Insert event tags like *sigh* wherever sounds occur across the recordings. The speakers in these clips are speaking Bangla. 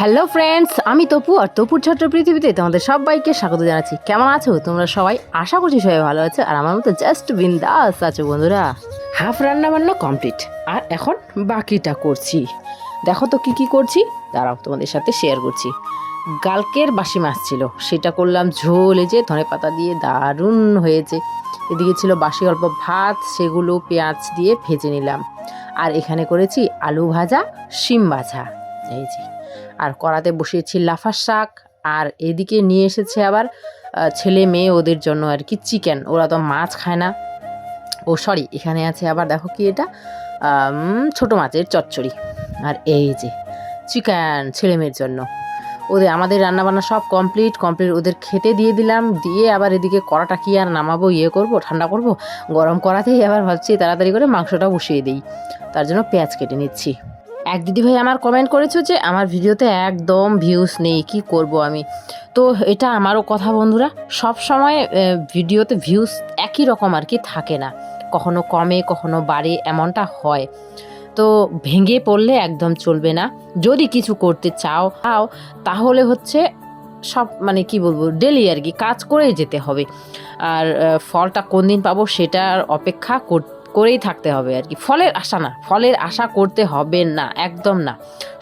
হ্যালো ফ্রেন্ডস আমি তপু আর তপুর ছোট্ট পৃথিবীতে তোমাদের সবাইকে স্বাগত জানাচ্ছি। কেমন আছো? তোমরা সবাই আশা করছি সবাই ভালো আছে আর আমার মতো জাস্ট বিন্দাস আছো বন্ধুরা। হাফ রান্না বান্না কমপ্লিট আর এখন বাকিটা করছি। দেখো তো কি কি করছি? দাঁড়াও, তোমাদের সাথে শেয়ার করছি। গালকের বাসি মাছ ছিল। সেটা করলাম ঝোল যে ধনে পাতা দিয়ে দারুণ হয়েছে। এদিকে ছিল বাসি অল্প ভাত, সেগুলো পেঁয়াজ দিয়ে ভেজে নিলাম। আর এখানে করেছি আলু ভাজা, শিম ভাজা। এই যে, আর কড়াতে বসিয়েছি লাফার শাক, আর এদিকে নিয়ে এসেছে আবার ছেলে মেয়ে ওদের জন্য আর কি চিকেন, ওরা তো মাছ খায় না। ও সরি, এখানে আছে আবার দেখো কি এটা? ছোট মাছের চচ্চড়ি। আর এই যে, চিকেন ছেলে মেয়ের জন্য। ওদের, আমাদের রান্নাবান্না সব কমপ্লিট কমপ্লিট ওদের খেতে দিয়ে দিলাম, দিয়ে আবার এদিকে কড়াটা কি আর নামাবো ইয়ে করব, ঠান্ডা করব? গরম করাতেই আবার ভাবছি তাড়াতাড়ি করে মাংসটা বসিয়ে দিই। তার জন্য পেঁয়াজ কেটে নিচ্ছি। এক দিদিভাই আমার কমেন্ট করেছ যে, আমার ভিডিওতে একদম ভিউস নেই, কি করব আমি? তো এটা আমারও কথা বন্ধুরা, সব সময় ভিডিওতে ভিউস একই রকম আর কি থাকে না। কখনো কমে, কখনো বাড়ে, এমনটা হয়। তো ভেঙে পড়লে একদম চলবে না। যদি কিছু করতে চাও চাও তাহলে হচ্ছে সব মানে কি বলব ডেলি আর কি কাজ করে যেতে হবে। আর ফলটা কোন দিন পাবো সেটার অপেক্ষা কর- করেই থাকতে হবে আর কি। ফলের আশা না, ফলের আশা করতে হবে না, একদম না।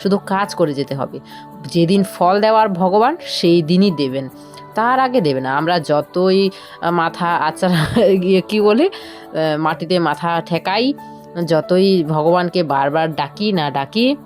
শুধু কাজ করে যেতে হবে। যেদিন ফল দেওয়ার ভগবান, সেই দিনই দেবেন। তার আগে দেবে না আমরা যতই মাথা আচার *laughs* গিয়ে কী বলে মাটিতে মাথা ঠেকাই, যতই ভগবানকে বারবার ডাকি, না ডাকি,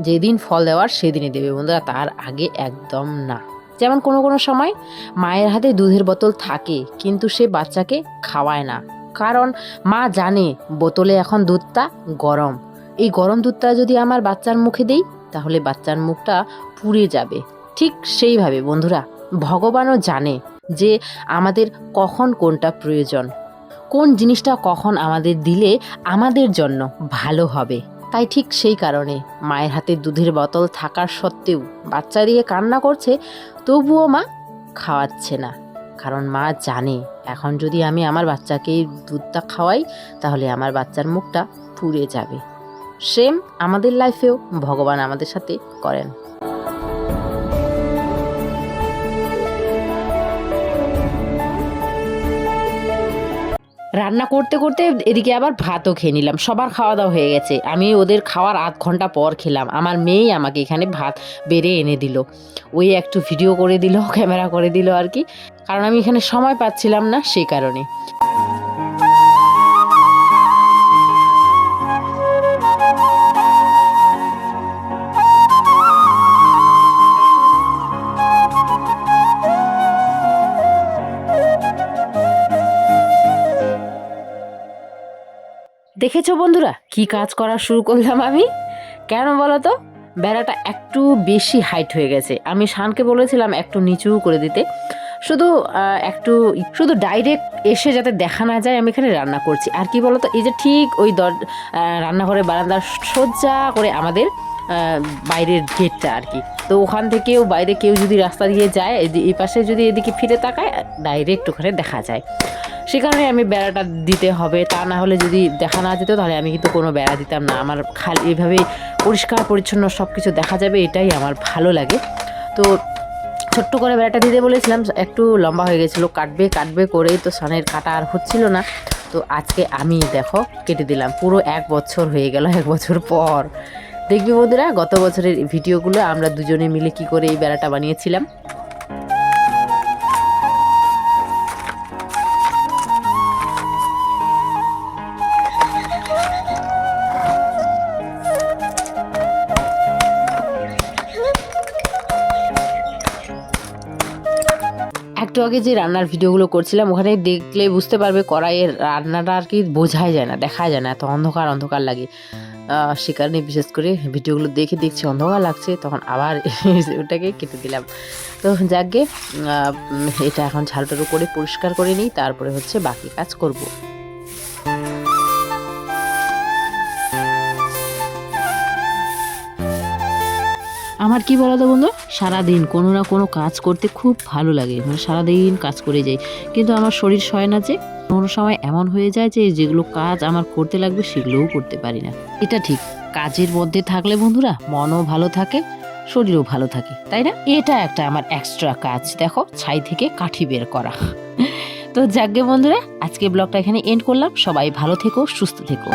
যেদিন ফল দেওয়ার সেদিনই দেবে। বন্ধুরা, তার আগে একদম না। যেমন কোনো কোনো সময় মায়ের হাতে দুধের বোতল থাকে, কিন্তু সে বাচ্চাকে খাওয়ায় না। কারণ মা জানে বোতলে এখন দুধটা গরম। এই গরম দুধটা যদি আমার বাচ্চার মুখে দেই, তাহলে বাচ্চার মুখটা পুড়ে যাবে। ঠিক সেইভাবে বন্ধুরা, ভগবানও জানে যে আমাদের কখন কোনটা প্রয়োজন। কোন জিনিসটা কখন আমাদের দিলে আমাদের জন্য ভালো হবে। তাই ঠিক সেই কারণে মায়ের হাতে দুধের বোতল থাকার সত্ত্বেও বাচ্চা দিয়ে কান্না করছে, তবুও মা খাওয়াচ্ছে না। কারণ মা জানে এখন যদি আমি আমার বাচ্চাকে দুধটা খাওয়াই, তাহলে আমার বাচ্চার মুখটা পুড়ে যাবে। সেম আমাদের লাইফেও ভগবান আমাদের সাথে করেন। রান্না করতে করতে এদিকে আবার ভাতও খেয়ে নিলাম। সবার খাওয়া দাওয়া হয়ে গেছে। আমি ওদের খাওয়ার আধ ঘণ্টা পর খেলাম। আমার মেয়েই আমাকে এখানে ভাত বেড়ে এনে দিল। ওই একটু ভিডিও করে দিল *laughs* ক্যামেরা করে দিল আর কি। কারণ আমি এখানে সময় পাচ্ছিলাম না সেই কারণে। দেখেছ বন্ধুরা কি কাজ করা শুরু করলাম আমি? কেন বলো তো বেড়াটা একটু বেশি হাইট হয়ে গেছে। আমি শানকে বলেছিলাম একটু নিচু করে দিতে। শুধু একটু শুধু ডাইরেক্ট এসে যাতে দেখা না যায় আমি এখানে রান্না করছি। আর কি বলতো এই যে ঠিক ওই দর আহ, রান্নাঘরের বারান্দার সজ্জা করে আমাদের বাইরের গেটটা আর কি। তো ওখান থেকেও বাইরে কেউ যদি রাস্তা দিয়ে যায় এই পাশে যদি এদিকে ফিরে তাকায় ডাইরেক্ট ওখানে দেখা যায়। সে কারণে আমি বেড়াটা দিতে হবে। তা না হলে যদি দেখা না যেত, তাহলে আমি কিন্তু কোনো বেড়া দিতাম না। আমার খালি এভাবে পরিষ্কার, পরিচ্ছন্ন সব কিছু দেখা যাবে, এটাই আমার ভালো লাগে। তো ছোট্ট করে বেড়াটা দিতে বলেছিলাম, একটু লম্বা হয়ে গেছিল, কাটবে কাটবে করেই তো সানের কাটা আর হচ্ছিল না। তো আজকে আমি দেখো, কেটে দিলাম। পুরো এক বছর হয়ে গেল, এক বছর পর। দেখবি বন্ধুরা, গত বছরের ভিডিওগুলো আমরা দুজনে মিলে কি করে এই বেড়াটা বানিয়েছিলাম। একটু আগে যে রান্নার ভিডিওগুলো করছিলাম, ওখানে দেখলে বুঝতে পারবে কড়াইয়ের রান্নাটা আর কি বোঝাই যায় না দেখা যায় না, এত অন্ধকার অন্ধকার লাগে। সে কারণে বিশেষ করে ভিডিওগুলো দেখে দেখছি অন্ধকার লাগছে, তখন আবার *laughs* ওটাকে কেটে দিলাম। তো যাকে এটা এখন ঝালটারু করে পরিষ্কার করে নিই, তারপরে হচ্ছে বাকি কাজ করব। আমার কি বলতো বন্ধু? সারাদিন কোনো না কোনো কাজ করতে খুব ভালো লাগে। মানে সারাদিন কাজ করে যাই। কিন্তু আমার শরীর সয় না যে, কোনো সময় এমন হয়ে যায় যে, যেগুলো কাজ আমার করতে লাগবে সেগুলোও করতে পারি না। এটা ঠিক। কাজের মধ্যে থাকলে বন্ধুরা, মনও ভালো থাকে, শরীরও ভালো থাকে। তাই না? এটা একটা আমার এক্সট্রা কাজ। দেখো, ছাই থেকে কাঠি বের করা। তো যাজ্ঞে বন্ধুরা আজকে ব্লগটা এখানে এন্ড করলাম। সবাই ভালো থেকো, সুস্থ থেকো।